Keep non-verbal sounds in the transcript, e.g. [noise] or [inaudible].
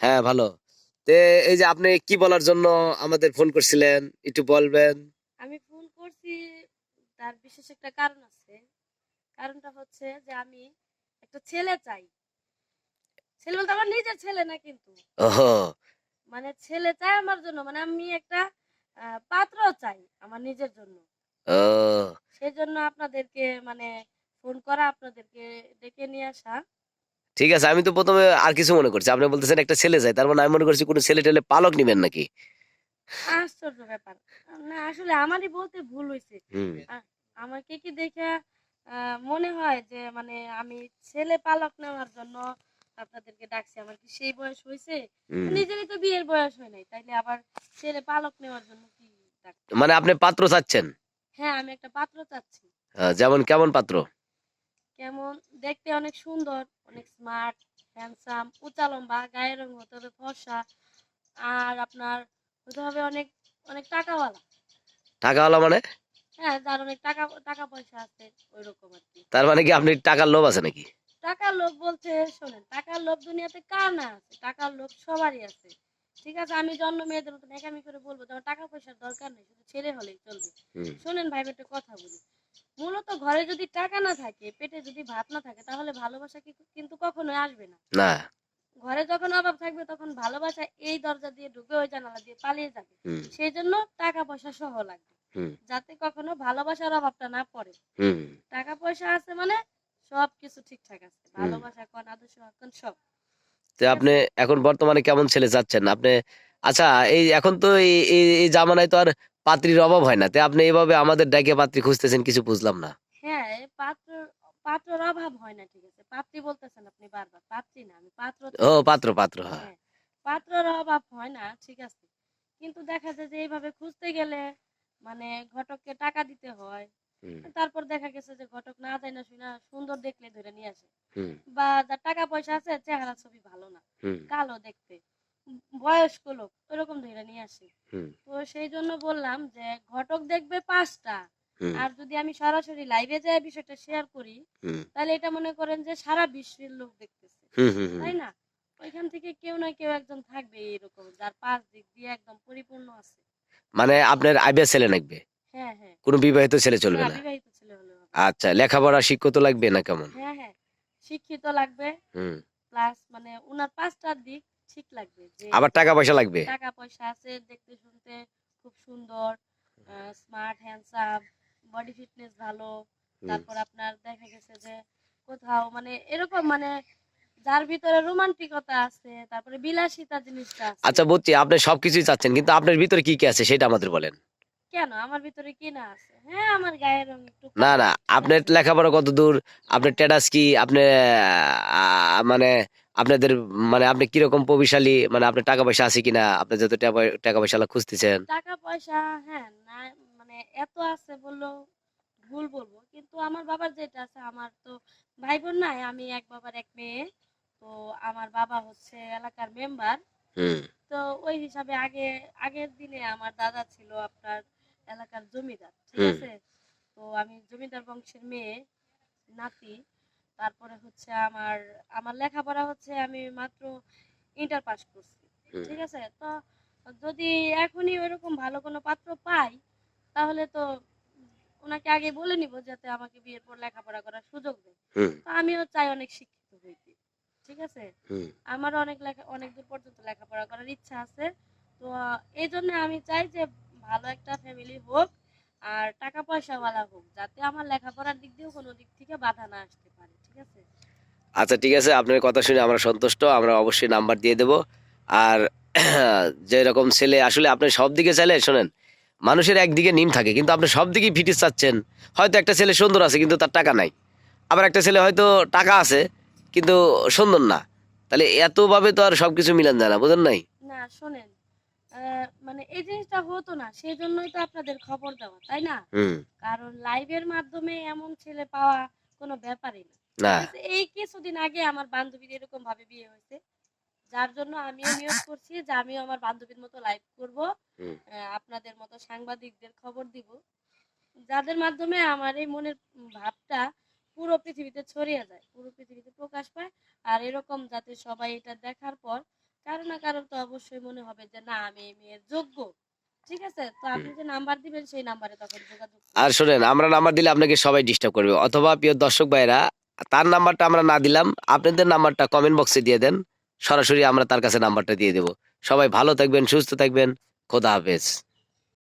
হ্যাঁ ভালো। তে এই যে আপনি কি বলার জন্য আমাদের ফোন করছিলেন? একটু বলবেন। আমি ফোন করছি তার বিশেষ একটা কারণ আছে। কারণটা হচ্ছে যে আমি একটা ছেলে চাই। ছেলে বলতে আমার নিজের ছেলে না কিন্তু। মানে ছেলে চাই আমার জন্য মানে আমি একটা পাত্র চাই আমার নিজের জন্য। সেই জন্য আপনাদেরকে মানে ফোন করা আপনাদেরকে ডেকে নিয়ে আসা। ঠিক আছে আমি তো প্রথমে আর কিছু মনে করছি। আপনি বলতেছেন একটা ছেলে চাই তার মানে আমি মনে করছি কোনো ছেলে টেলে পালক নিবেন নাকি? আশ্চর্য ব্যাপার। না আসলে আমারই বলতে ভুল হয়েছে আমাকে কি দেখে মনে হয় যে মানে আমি ছেলে পালক নেওয়ার জন্য আপনাদেরকে ডাকছি আমার কি সেই বয়স হয়েছে নিজেরই তো বিয়ের বয়স হয় নাই তাইলে আবার ছেলে পালক নেওয়ার জন্য কি মানে আপনি পাত্র চাচ্ছেন? হ্যাঁ আমি একটা পাত্র চাচ্ছি। যেমন কেমন পাত্র? কেমন? দেখতে অনেক সুন্দর অনেক স্মার্ট হ্যান্ডসাম উঁচা লম্বা গায়ের রং হতে হবে ফর্সা আর আপনার হতে হবে অনেক অনেক টাকাওয়ালা। টাকাওয়ালা মানে? হ্যাঁ যার অনেক টাকা টাকা পয়সা আছে ওই রকম আর কি। তার মানে কি আপনি টাকার লোভ আছে নাকি? টাকার লোভ বলতে শোনেন টাকার লোভ দুনিয়াতে কার না আছে? টাকার লোভ সবারই আছে। ঠিক আছে আমি জন্ম মেয়েদের মতন একামি করে বলব যে আমার টাকা পয়সার দরকার নেই শুধু ছেলে হলেই চলবে। শোনেন ভাই একটা কথা বলি। মূলত ঘরে যদি টাকা না থাকে পেটে যদি ভাত না থাকে তাহলে ভালোবাসা কিন্তু কখনোই আসবে না। না। ঘরে যখন অভাব থাকবে তখন ভালোবাসা এই দরজা দিয়ে ঢুকে ওই জানালা দিয়ে পালিয়ে যাবে। সেই জন্য টাকা পয়সা সহ লাগবে। যাতে কখনো ভালোবাসার অভাবটা না পড়ে। হুম। টাকা পয়সা আছে মানে সব কিছু ঠিকঠাক আছে। ভালোবাসা কোন আদর্শ কোন সব। তো আপনি এখন বর্তমানে কেমন ছেলে চাচ্ছেন? আপনি আচ্ছা এই এখন তো এই জামানায় তো আর পাত্রীর অভাব হয় না। তে আপনি এইভাবে আমাদের ডাকে পাত্রী খুঁজতেছেন কিছু বুঝলাম না। হ্যাঁ পাত্র পাত্রর অভাব হয় না ঠিক আছে। পাত্রী বলতেছেন আপনি বারবার পাত্রী না আমি পাত্র ও পাত্র পাত্র হ্যাঁ। হ্যাঁ পাত্রর অভাব হয় না ঠিক আছে। কিন্তু দেখা যায় যে এইভাবে খুঁজতে গেলে মানে ঘটককে টাকা দিতে হয়। তারপর দেখা গেছে যে ঘটক না যায় না শুনা সুন্দর দেখলে ধরে নিয়ে আসে। বা যার টাকা পয়সা আছে চেহারা ছবি ভালো না কালো দেখতে। বয়স্ক লোক ওরকম ধরে নিয়ে আসে। তো সেই জন্য বললাম যে ঘটক দেখবে পাঁচটা। আর যদি আমি সরাসরি লাইভে যাই বিষয়টা শেয়ার করি তাহলে এটা মনে করেন যে সারা বিশ্বের লোক দেখতেছে। তাই না? ওইখান থেকে কেউ না কেউ একজন থাকবে এরকম যার পাঁচ দিক দিয়ে একদম পরিপূর্ণ আছে। মানে আপনার আইবিয়া ছেলে লাগবে? হ্যাঁ হ্যাঁ। কোনো বিবাহিত ছেলে চলবে হ্যাঁ, না? বিবাহিত ছেলে হলে আচ্ছা লেখাপড়া শিক্ষিত লাগবে না কেমন? হ্যাঁ হ্যাঁ শিক্ষিত লাগবে। হুম। প্লাস মানে ওনার পাঁচটা দিক ঠিক লাগবে আবার টাকা পয়সা লাগবে? টাকা পয়সা আছে দেখতে শুনতে খুব সুন্দর স্মার্ট হ্যান্ডসাম বডি ফিটনেস ভালো। তারপর আপনার দেখা গেছে যে কোথাও মানে এরকম মানে যার ভিতরে রোমান্টিকতা আছে তারপরে বিলাসিতা জিনিসটা আছে। আচ্ছা বুঝছি আপনি সবকিছুই চাচ্ছেন কিন্তু আপনার ভিতরে কি কি আছে সেটা আমাদের বলেন। কেন? আমার ভিতরে কি না আছে? হ্যাঁ আমার গায়ের রং একটু না না আপনার লেখাপড়া কত দূর আপনার স্ট্যাটাস কি? আপনি মানে আপনাদের মানে আপনি কীরকম প্রবিশালী মানে আপনার টাকা পয়সা আছে কিনা? আপনি যত টাকা পয়সা খুঁজতেছেন। টাকা পয়সা হ্যাঁ না মানে এত আছে বলল ভুল বলব। কিন্তু আমার বাবার যেটা আছে আমার তো ভাই বোন নাই আমি এক বাবার এক মেয়ে। তো আমার বাবা হচ্ছে এলাকার মেম্বার। তো ওই হিসাবে আগে আগের দিনে আমার দাদা ছিল আপনার এলাকার জমিদার ঠিক আছে? তো আমি জমিদার বংশের মেয়ে নাতি। তারপরে হচ্ছে আমার আমার লেখাপড়া হচ্ছে আমি মাত্র ইন্টার পাস করছি। ঠিক আছে? তো যদি এখনই ওরকম ভালো কোনো পাত্র পাই তাহলে তো ওনাকে আগে বলে নিব যাতে আমাকে বিয়ের পর লেখাপড়া করার সুযোগ দেয়। তো আমিও চাই অনেক শিক্ষিত হইতে ঠিক আছে? হুম। আমারও অনেক লেখা অনেক দূর পর্যন্ত লেখাপড়া করার ইচ্ছা আছে। তো এই জন্য আমি চাই যে ভালো একটা ফ্যামিলি হোক আর টাকা পয়সাওয়ালা হোক যাতে আমার লেখাপড়ার দিক দিয়েও কোনো দিক থেকে বাধা না আসতে পারে ঠিক আছে? আচ্ছা ঠিক আছে আপনার কথা শুনে আমরা সন্তুষ্ট আমরা অবশ্যই নাম্বার দিয়ে দেব। আর [clears throat] যে রকম ছেলে আসলে আপনি সব দিকে চাইলে শোনেন মানুষের একদিকে নিম থাকে কিন্তু আপনি সব দিকেই ফিটিস চাচ্ছেন। হয়তো একটা ছেলে সুন্দর আছে কিন্তু তার টাকা নাই। আবার একটা ছেলে হয়তো টাকা আছে কিন্তু সুন্দর না। তাহলে এতভাবে তো আর সবকিছু মিলান যায় না বুঝেন নাই? না শোনেন মানে এই জিনিসটা হতো না সেই জন্যই তো আপনাদের খবর দেওয়া তাই না? কারণ লাইভের মাধ্যমে এমন ছেলে পাওয়া কোনো ব্যাপারই না? এই কিছুদিন আগে আমার বান্ধবীর এরকম ভাবে বিয়ে হয়েছে যার জন্য আমিও নিয়োগ করছি যে আমিও আমার বান্ধবীর মতো লাইভ করব আপনাদের মতো সাংবাদিকদের খবর দিব যাদের মাধ্যমে আমার এই মনের ভাবটা পুরো পৃথিবীতে ছড়িয়ে যায় পুরো পৃথিবীতে প্রকাশ পায়। আর এরকম যাতে সবাই এটা দেখার পর কারও না কারও তো অবশ্যই মনে হবে যে না আমি এই মেয়ের যোগ্য। ঠিক আছে? তো আপনি যে নাম্বার দিবেন সেই নাম্বারে তখন যোগাযোগ আর শুনেন আমরা নাম্বার দিলে আপনাকে সবাই ডিস্টার্ব করবে। অথবা প্রিয় দর্শক ভাইরা তার নাম্বারটা আমরা না দিলাম আপনাদের নাম্বারটা কমেন্ট বক্সে দিয়ে দেন। সরাসরি আমরা তার কাছে নাম্বারটা দিয়ে দেব। সবাই ভালো থাকবেন সুস্থ থাকবেন। খোদা হাফেজ।